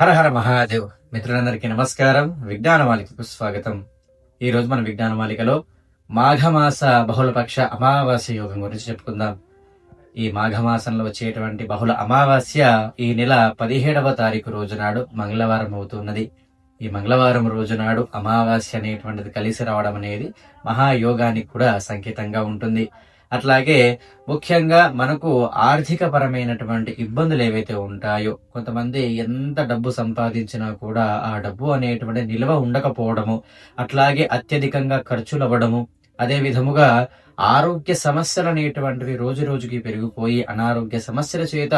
హర హర మహాదేవ్. మిత్రులందరికీ నమస్కారం. విజ్ఞానమాలికకు స్వాగతం. ఈరోజు మన విజ్ఞానమాలికలో మాఘమాస బహుళపక్ష అమావాస్య యోగం గురించి చెప్పుకుందాం. ఈ మాఘమాసంలో వచ్చేటువంటి బహుళ అమావాస్య ఈ నెల పదిహేడవ తారీఖు రోజు నాడు మంగళవారం అవుతున్నది. ఈ మంగళవారం రోజు నాడు అమావాస్య అనేటువంటిది కలిసి రావడం అనేది మహాయోగానికి కూడా సంకేతంగా ఉంటుంది. అట్లాగే ముఖ్యంగా మనకు ఆర్థిక పరమైనటువంటి ఇబ్బందులు ఏవైతే ఉంటాయో కొంతమంది ఎంత డబ్బు సంపాదించినా కూడా ఆ డబ్బు అనేటువంటి నిల్వ ఉండకపోవడము అట్లాగే అత్యధికంగా ఖర్చులు అవ్వడము అదే విధముగా ఆరోగ్య సమస్యలు అనేటువంటివి రోజు రోజుకి పెరిగిపోయి అనారోగ్య సమస్యల చేత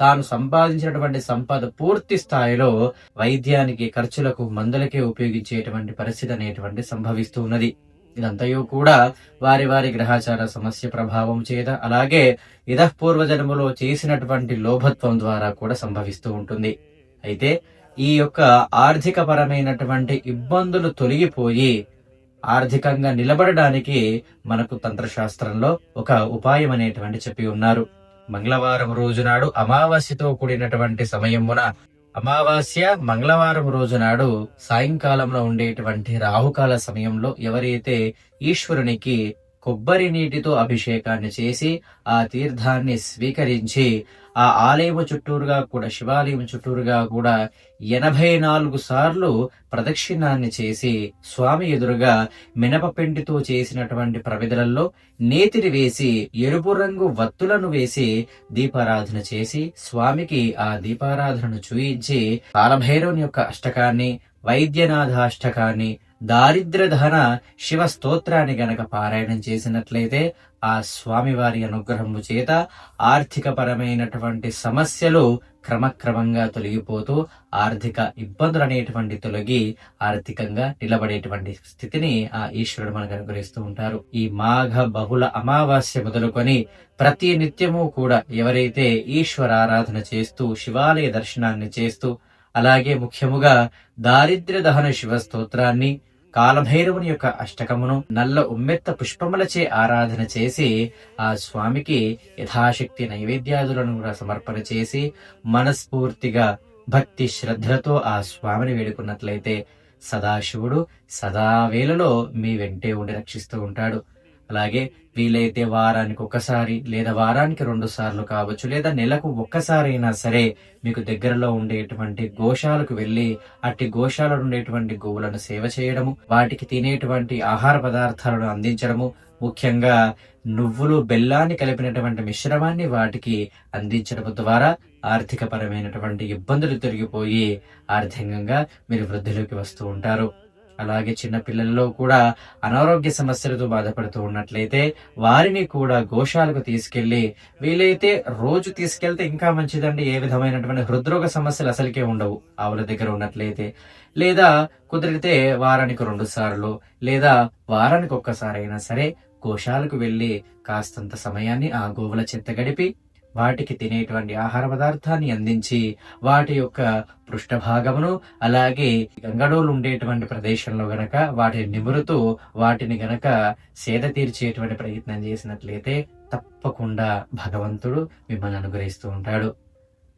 తాను సంపాదించినటువంటి సంపద పూర్తి స్థాయిలో వైద్యానికి ఖర్చులకు మందులకే ఉపయోగించేటువంటి పరిస్థితి అనేటువంటి సంభవిస్తూ ఉన్నది. ఇదంతయు కూడా వారి వారి గ్రహాచార సమస్య ప్రభావం చేత అలాగే ఇదపూర్వజన్మలో చేసినటువంటి లోభత్వం ద్వారా కూడా సంభవిస్తూ ఉంటుంది. అయితే ఈ యొక్క ఆర్థిక పరమైనటువంటి ఇబ్బందులు తొలగిపోయి ఆర్థికంగా నిలబడడానికి మనకు తంత్రశాస్త్రంలో ఒక ఉపాయం అనేటువంటి చెప్పి ఉన్నారు. మంగళవారం రోజు నాడు అమావాస్యతో కూడినటువంటి సమయమున అమావాస్య మంగళవారం రోజు నాడు సాయంకాలంలో ఉండేటువంటి రాహుకాల సమయంలో ఎవరైతే ఈశ్వరునికి కొబ్బరి నీటితో అభిషేకాన్ని చేసి ఆ తీర్థాన్ని స్వీకరించి ఆ ఆలయము చుట్టూరుగా కూడా శివాలయం చుట్టూరుగా కూడా ఎనభై నాలుగు సార్లు ప్రదక్షిణాన్ని చేసి స్వామి ఎదురుగా మినపపిండితో చేసినటువంటి ప్రవిధులలో నేతిని వేసి ఎరుపు రంగు వత్తులను వేసి దీపారాధన చేసి స్వామికి ఆ దీపారాధనను చూయించి కాలభైరవుని యొక్క అష్టకాన్ని వైద్యనాథాష్టకాన్ని దారిద్ర్యధన శివ స్తోత్రాన్ని గనక పారాయణం చేసినట్లయితే ఆ స్వామివారి అనుగ్రహము చేత ఆర్థిక పరమైనటువంటి సమస్యలు క్రమక్రమంగా తొలగిపోతూ ఆర్థిక ఇబ్బందులు అనేటువంటి తొలగి ఆర్థికంగా నిలబడేటువంటి స్థితిని ఆ ఈశ్వరుడు మనకు అనుగ్రహిస్తూ ఉంటారు. ఈ మాఘ బహుళ అమావాస్య మొదలుకొని ప్రతి నిత్యము కూడా ఎవరైతే ఈశ్వర ఆరాధన చేస్తూ శివాలయ దర్శనాన్ని చేస్తూ అలాగే ముఖ్యముగా దారిద్ర్య దహన శివ స్తోత్రాన్ని కాలభైరవుని యొక్క అష్టకమును నల్ల ఉమ్మెత్త పుష్పములచే ఆరాధన చేసి ఆ స్వామికి యథాశక్తి నైవేద్యాదులను కూడా సమర్పణ చేసి మనస్ఫూర్తిగా భక్తి శ్రద్ధలతో ఆ స్వామిని వేడుకున్నట్లయితే సదాశివుడు సదావేళలో మీ వెంటే ఉండి రక్షిస్తూ ఉంటాడు. అలాగే వీలైతే వారానికి ఒకసారి లేదా వారానికి రెండు సార్లు కావచ్చు లేదా నెలకు ఒక్కసారైనా సరే మీకు దగ్గరలో ఉండేటువంటి గోశాలకు వెళ్ళి అట్టి గోశాలలో ఉండేటువంటి గోవులను సేవ చేయడము వాటికి తినేటువంటి ఆహార పదార్థాలను అందించడము ముఖ్యంగా నువ్వులు బెల్లాన్ని కలిపినటువంటి మిశ్రమాన్ని వాటికి అందించడం ద్వారా ఆర్థిక పరమైనటువంటి ఇబ్బందులు తొలగిపోయి ఆర్థికంగా మీరు వృద్ధిలోకి వస్తూ ఉంటారు. అలాగే చిన్నపిల్లల్లో కూడా అనారోగ్య సమస్యలతో బాధపడుతూ ఉన్నట్లయితే వారిని కూడా గోశాలకు తీసుకెళ్ళి వీలైతే రోజు తీసుకెళ్తే ఇంకా మంచిదండి. ఏ విధమైనటువంటి హృద్రోగ సమస్యలు అసలుకే ఉండవు ఆవుల దగ్గర ఉన్నట్లయితే. లేదా కుదిరితే వారానికి రెండు సార్లు లేదా వారానికి ఒక్కసారైనా సరే ఘోషాలకు వెళ్ళి కాస్తంత సమయాన్ని ఆ గోవుల చెత్త గడిపి వాటికి తినేటువంటి ఆహార పదార్థాన్ని అందించి వాటి యొక్క పృష్ఠభాగమును అలాగే గంగడోలు ఉండేటువంటి ప్రదేశంలో గనక వాటిని నిమురుతూ వాటిని గనక సేద తీర్చేటువంటి ప్రయత్నం చేసినట్లయితే తప్పకుండా భగవంతుడు మిమ్మల్ని అనుగ్రహిస్తూ ఉంటాడు.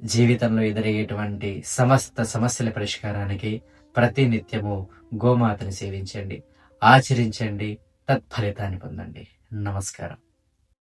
జీవితంలో ఎదురయ్యేటువంటి సమస్త సమస్యల పరిష్కారానికి ప్రతినిత్యము గోమాతను గోమాతని సేవించండి ఆచరించండి తత్ఫలితాన్ని పొందండి. నమస్కారం.